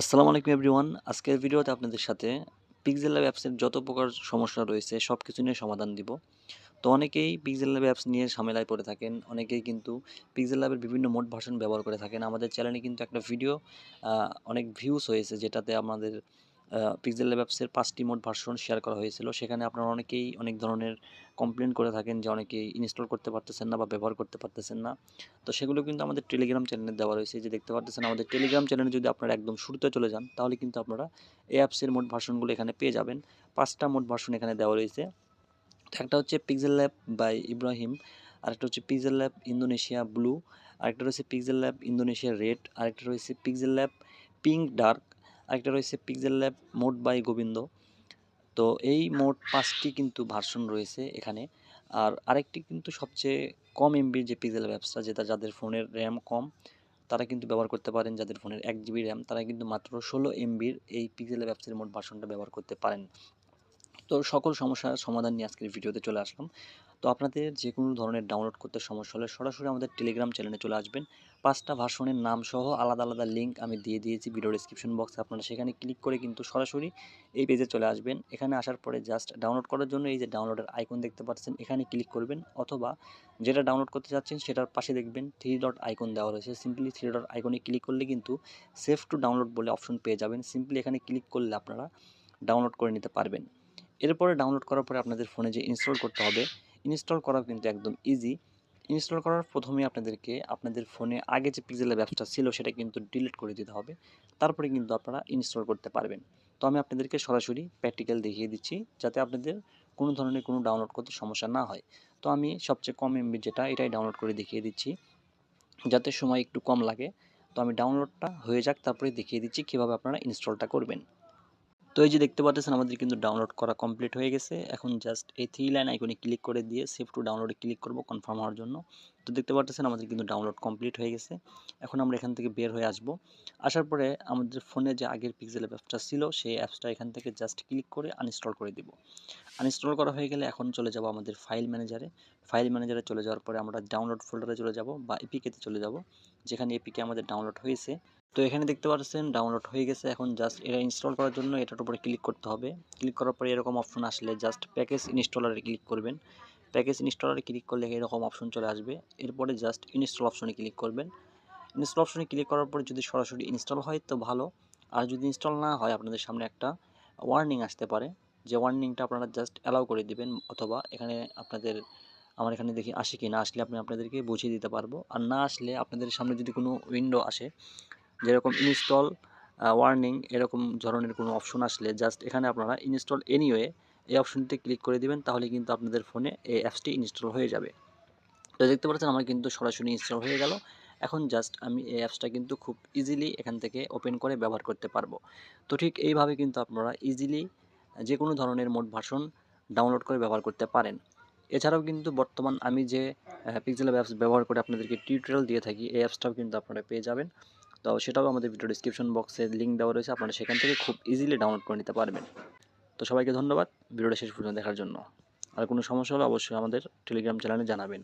আসসালামু আলাইকুম এভরিওয়ান। আজকের ভিডিওতে আপনাদের সাথে পিক্সেল ল্যাব অ্যাপসের যত প্রকার সমস্যা রয়েছে সব কিছু নিয়ে সমাধান দিব। তো অনেকেই পিক্সেল ল্যাব অ্যাপস নিয়ে ঝামেলায় পড়ে থাকেন, অনেকেই কিন্তু পিক্সেল ল্যাবের বিভিন্ন মোট ভার্সন ব্যবহার করে থাকেন। আমাদের চ্যানেলে কিন্তু একটা ভিডিও অনেক ভিউস হয়েছে যেটাতে আমাদের পিক্সেল ল্যাব অ্যাপসের পাঁচটি মোট ভার্সন শেয়ার করা হয়েছিল। সেখানে আপনারা অনেকেই অনেক ধরনের কমপ্লেন করে থাকেন যে অনেকেই ইনস্টল করতে পারতেছেন না বা ব্যবহার করতে পারতেছেন না। তো সেগুলো কিন্তু আমাদের টেলিগ্রাম চ্যানেলে দেওয়া রয়েছে। যে দেখতে পারতেছেন, আমাদের টেলিগ্রাম চ্যানেলে যদি আপনারা একদম শুরুতে চলে যান, তাহলে কিন্তু আপনারা এই অ্যাপসের মোট ভার্সনগুলো এখানে পেয়ে যাবেন। পাঁচটা মোড ভার্সন এখানে দেওয়া রয়েছে। একটা হচ্ছে পিক্সেল ল্যাব বাই ইব্রাহিম আরেকটা হচ্ছে পিক্সেল ল্যাব ইন্দোনেশিয়া ব্লু আরেকটা রয়েছে পিক্সেল ল্যাব ইন্দোনেশিয়া রেড আরেকটা রয়েছে পিক্সেল ল্যাব পিঙ্ক ডার্ক আরেকটা রয়েছে pixel lab mode by Gobinda তো এই মোট পাঁচটি কিন্তু ভার্সন রয়েছে এখানে। আর আরেকটি কিন্তু সবচেয়ে কম এমবির যে পিক্সেল ব্যবসা যেটা যাদের ফোনের র্যাম কম, তারা কিন্তু ব্যবহার করতে পারেন যাদের ফোনের এক জিবি র্যাম তারা কিন্তু মাত্র ষোলো এমবির এই পিক্সেল ব্যবসার মোট ভার্সনটা ব্যবহার করতে পারেন। তো সকল সমস্যার সমাধান নিয়ে আজকের ভিডিওতে চলে আসলাম। তো আপনাদের যে কোনো ধরনের ডাউনলোড করতে সমস্যা হলে সরাসরি আমাদের টেলিগ্রাম চ্যানেলে চলে আসবেন। পাঁচটা ভার্সনের নাম সহ আলাদা আলাদা লিঙ্ক আমি দিয়ে দিয়েছি ভিডিও ডিসক্রিপশন বক্সে আপনারা সেখানে ক্লিক করে কিন্তু সরাসরি এই পেজে চলে আসবেন। এখানে আসার পরে জাস্ট ডাউনলোড করার জন্য এই যে ডাউনলোডের আইকন দেখতে পাচ্ছেন, এখানে ক্লিক করবেন অথবা যেটা ডাউনলোড করতে চাচ্ছেন সেটার পাশে দেখবেন থ্রি ডট আইকন দেওয়া রয়েছে। সিম্পলি থ্রি ডট আইকনে ক্লিক করলে কিন্তু সেফ টু ডাউনলোড বলে অপশন পেয়ে যাবেন। সিম্পলি এখানে ক্লিক করলে আপনারা ডাউনলোড করে নিতে পারবেন। এরপরে ডাউনলোড করার পরে আপনাদের ফোনে যে ইনস্টল করতে হবে ইনস্টল করা কিন্তু একদম ইজি ইনস্টল করার প্রথমে আপনাদেরকে আপনাদের ফোনে আগে যে পিক্সেলের ব্যবসা ছিল সেটা কিন্তু ডিলিট করে দিতে হবে। তারপরে কিন্তু আপনারা ইনস্টল করতে পারবেন। তো আমি আপনাদেরকে সরাসরি প্র্যাকটিক্যাল দেখিয়ে দিচ্ছি যাতে আপনাদের কোনো ধরনের কোনো ডাউনলোড করতে সমস্যা না হয়। তো আমি সবচেয়ে কম এমবি যেটা, এটাই ডাউনলোড করে দেখিয়ে দিচ্ছি। যাতে সময় একটু কম লাগে। তো আমি ডাউনলোডটা হয়ে যাক, তারপরে দেখিয়ে দিচ্ছি কীভাবে আপনারা ইনস্টলটা করবেন। তো এই যে দেখতে পাচ্ছেন আমাদের কিন্তু ডাউনলোড করা কমপ্লিট হয়ে গেছে। এখন জাস্ট এই থ্রি লাইন আইকনে ক্লিক করে দিয়ে সেভ টু ডাউনলোডে ক্লিক করব কনফার্ম হওয়ার জন্য। তো দেখতে পাচ্ছেন আমাদের কিন্তু ডাউনলোড কমপ্লিট হয়ে গেছে। এখন আমরা এখান থেকে বের হয়ে আসব। আসার পরে আমাদের ফোনে যে আগের পিক্সেল অ্যাপসটা ছিল, সেই অ্যাপসটা এখান থেকে জাস্ট ক্লিক করে আনইনস্টল করে দিব। আনইনস্টল করা হয়ে গেলে এখন চলে যাব আমাদের ফাইল ম্যানেজারে ফাইল ম্যানেজারে চলে যাওয়ার পরে আমরা ডাউনলোড ফোল্ডারে চলে যাব বা এপিকেতে চলে যাব। যেখানে এপিকে আমাদের ডাউনলোড হয়েছে। তো এখানে দেখতে পাচ্ছেন ডাউনলোড হয়ে গেছে। এখন জাস্ট এটা ইনস্টল করার জন্য এটার উপরে ক্লিক করতে হবে। ক্লিক করার পরে এরকম অপশন আসলে জাস্ট প্যাকেজ ইনস্টলারে ক্লিক করবেন। প্যাকেজ ইনস্টলারে ক্লিক করলে এরকম অপশন চলে আসবে। এরপরে জাস্ট ইনস্টল অপশনে ক্লিক করবেন। ইনস্টল অপশনে ক্লিক করার পরে যদি সরাসরি ইনস্টল হয় তো ভালো। আর যদি ইনস্টল না হয় আপনাদের সামনে একটা ওয়ার্নিং আসতে পারে। যে ওয়ার্নিংটা আপনারা জাস্ট অ্যালাউ করে দিবেন অথবা এখানে আপনাদের, আমার এখানে দেখি আসে কি না আসলে আপনি আপনাদেরকে বুঝিয়ে দিতে পারব। আর না আসলে আপনাদের সামনে যদি কোনো উইন্ডো আসে যেরকম ইনস্টল ওয়ার্নিং এরকম ধরনের কোনো অপশন আসলে জাস্ট এখানে আপনারা ইনস্টল এনিওয়ে এই অপশনটিতে ক্লিক করে দিবেন, তাহলে কিন্তু আপনাদের ফোনে এই অ্যাপসটি ইনস্টল হয়ে যাবে। তো দেখতে পাচ্ছেন, আমার কিন্তু সরাসরি ইনস্টল হয়ে গেল। এখন জাস্ট আমি এই অ্যাপসটা কিন্তু খুব ইজিলি এখান থেকে ওপেন করে ব্যবহার করতে পারব। তো ঠিক এইভাবে কিন্তু আপনারা ইজিলি যে কোনো ধরনের মোট ভাষণ ডাউনলোড করে ব্যবহার করতে পারেন। এছাড়াও কিন্তু বর্তমান আমি যে পিক্সেল অ্যাপস ব্যবহার করে আপনাদেরকে টিউটোরিয়াল দিয়ে থাকি, এই অ্যাপসটাও কিন্তু আপনারা পেয়ে যাবেন। তো সেটাও আমাদের ভিডিও ডিসক্রিপশন বক্সে লিঙ্ক দেওয়া রয়েছে, আপনারা সেখান থেকে খুব ইজিলি ডাউনলোড করে নিতে পারবেন। তো সবাইকে ধন্যবাদ ভিডিওটা শেষ পর্যন্ত দেখার জন্য। আর কোনো সমস্যা হলে অবশ্যই আমাদের টেলিগ্রাম চ্যানেলে জানাবেন।